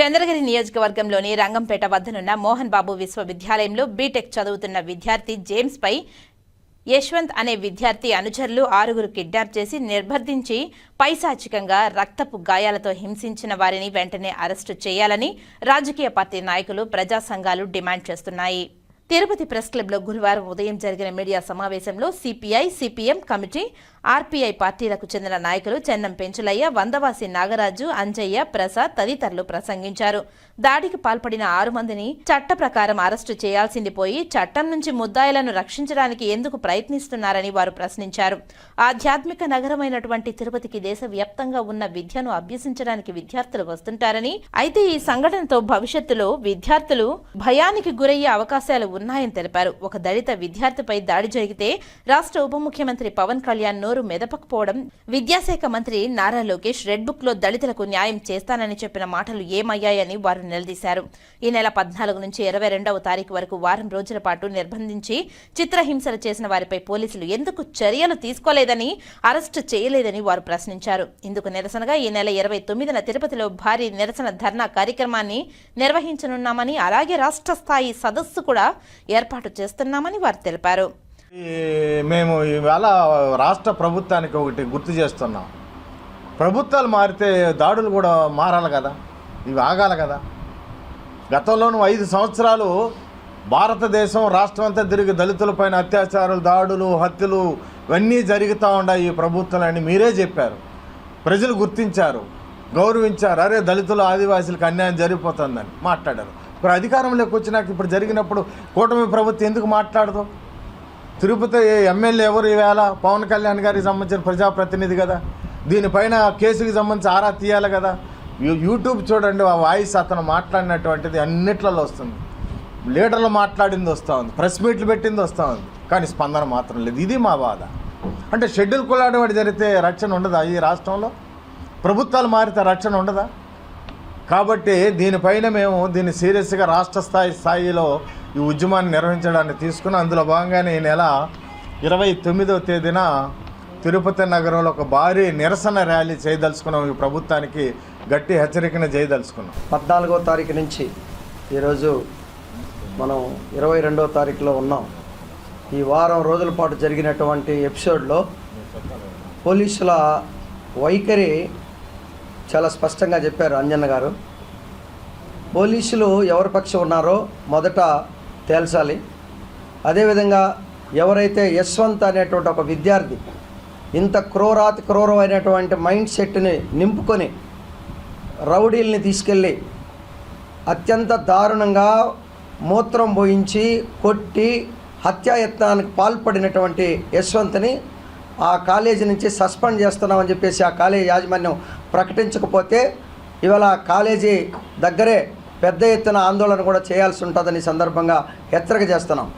చంద్రగిరి నియోజకవర్గంలోని రంగంపేట వద్దనున్న మోహన్ బాబు విశ్వవిద్యాలయంలో బీటెక్ చదువుతున్న విద్యార్థి జేమ్స్ పై యశ్వంత్ అనే విద్యార్థి అనుచరులు ఆరుగురు కిడ్నాప్ చేసి నిర్బంధించి పైశాచికంగా రక్తపు గాయాలతో హింసించిన వారిని వెంటనే అరెస్టు చేయాలని రాజకీయ పార్టీ నాయకులు ప్రజా సంఘాలు డిమాండ్ చేస్తున్నాయి. తిరుపతి ప్రెస్ క్లబ్లో గురువారం ఉదయం జరిగిన మీడియా సమావేశంలో సిపిఐ సిపిఎం కమిటీ ఆర్పీఐ పార్టీలకు చెందిన నాయకులు చెన్నం పెంచులయ్య వందవాసి నాగరాజు అంజయ్య ప్రసాద్ తదితరులు ప్రసంగించారు. దాడికి పాల్పడిన ఆరు మందిని చట్ట ప్రకారం అరెస్టు చేయాల్సింది పోయి చట్టం నుంచి ముద్దాయిలను రక్షించడానికి ఎందుకు ప్రయత్నిస్తున్నారని వారు ప్రశ్నించారు. ఆధ్యాత్మిక నగరమైనటువంటి తిరుపతికి దేశవ్యాప్తంగా ఉన్న విద్యను అభ్యసించడానికి విద్యార్థులు వస్తుంటారని అయితే ఈ సంఘటనతో భవిష్యత్తులో విద్యార్థులు భయానికి గురయ్యే అవకాశాలు ఉన్నాయని తెలిపారు. ఒక దళిత విద్యార్థిపై దాడి జరిగితే రాష్ట్ర ఉప ముఖ్యమంత్రి పవన్ కళ్యాణ్ నోరు మెదపకపోవడం విద్యాశాఖ మంత్రి నారా లోకేష్ రెడ్ బుక్లో దళితులకు న్యాయం చేస్తానని చెప్పిన మాటలు ఏమయ్యాయని వారు నిలదీశారు. ఈ నెల పద్నాలుగు నుంచి ఇరవై రెండవ తారీఖు వరకు వారం రోజుల పాటు నిర్బంధించి చిత్రహింసలు చేసిన వారిపై పోలీసులు ఎందుకు చర్యలు తీసుకోలేదని అరెస్టు చేయలేదని వారు ప్రశ్నించారు. ఇందుకు నిరసనగా ఈ నెల ఇరవై తొమ్మిదిన తిరుపతిలో భారీ నిరసన ధర్నా కార్యక్రమాన్ని నిర్వహించనున్నామని అలాగే రాష్ట్ర స్థాయి సదస్సు కూడా ఏర్పాటు చేస్తున్నామని వారు తెలిపారు. మేము ఇవాళ రాష్ట్ర ప్రభుత్వానికి ఒకటి గుర్తు చేస్తున్నాం. ప్రభుత్వాలు మారితే దాడులు కూడా మారాలి కదా ఇవి ఆగాలి కదా. గతంలోనూ ఐదు సంవత్సరాలు భారతదేశం రాష్ట్రం అంతా తిరిగి దళితులపైన అత్యాచారాలు దాడులు హత్యలు ఇవన్నీ జరుగుతూ ఉన్నాయి ఈ ప్రభుత్వాలని మీరే చెప్పారు. ప్రజలు గుర్తించారు గౌరవించారు. అరే దళితులు ఆదివాసులకు అన్యాయం జరిగిపోతుందని మాట్లాడారు. ఇప్పుడు అధికారంలోకి వచ్చినాక ఇప్పుడు జరిగినప్పుడు కూటమి ప్రభుత్వం ఎందుకు మాట్లాడదు? తిరుపతి ఎమ్మెల్యే ఎవరు? ఈవేళ పవన్ కళ్యాణ్ గారికి సంబంధించిన ప్రజాప్రతినిధి కదా. దీనిపైన కేసుకి సంబంధించి ఆరా తీయాలి కదా. యూట్యూబ్ చూడండి ఆ వాయిస్ అతను మాట్లాడినటువంటిది అన్నిట్లలో వస్తుంది. లీడర్లు మాట్లాడింది వస్తూ ఉంది ప్రెస్ మీట్లు పెట్టింది వస్తూ ఉంది కానీ స్పందన మాత్రం లేదు. ఇది మా బాధ. అంటే షెడ్యూల్ కులాడవాడు జరిగితే రక్షణ ఉండదా ఈ రాష్ట్రంలో? ప్రభుత్వాలు మారితే రక్షణ ఉండదా? కాబట్టి దీనిపైన మేము దీన్ని సీరియస్గా రాష్ట్ర స్థాయి స్థాయిలో ఈ ఉద్యమాన్ని నిర్వహించడానికి తీసుకుని అందులో భాగంగానే ఈ నెల ఇరవై తొమ్మిదవ తేదీన తిరుపతి నగరంలో ఒక భారీ నిరసన ర్యాలీ చేయదలుచుకున్నాం. ఈ ప్రభుత్వానికి గట్టి హెచ్చరికను చేయదలుచుకున్నాం. పద్నాలుగో తారీఖు నుంచి ఈరోజు మనం ఇరవై రెండవ తారీఖులో ఉన్నాం. ఈ వారం రోజుల పాటు జరిగినటువంటి ఎపిసోడ్లో పోలీసుల వైఖరి చాలా స్పష్టంగా చెప్పారు అంజన్న గారు. పోలీసులు ఎవరి పక్షం ఉన్నారో మొదట తేల్చాలి. అదేవిధంగా ఎవరైతే యశ్వంత్ అనేటువంటి ఒక విద్యార్థి ఇంత క్రూరాతి క్రూరమైనటువంటి మైండ్ సెట్ని నింపుకొని రౌడీల్ని తీసుకెళ్ళి అత్యంత దారుణంగా మూత్రం పోయించి కొట్టి హత్యాయత్నానికి పాల్పడినటువంటి యశ్వంత్ని ఆ కాలేజీ నుంచి సస్పెండ్ చేస్తున్నామని చెప్పేసి ఆ కాలేజీ యాజమాన్యం ప్రకటించకపోతే ఇవాళ కాలేజీ దగ్గరే పెద్ద ఎత్తున ఆందోళన కూడా చేయాల్సి ఉంటుందని సందర్భంగా హెచ్చరిక చేస్తున్నాం.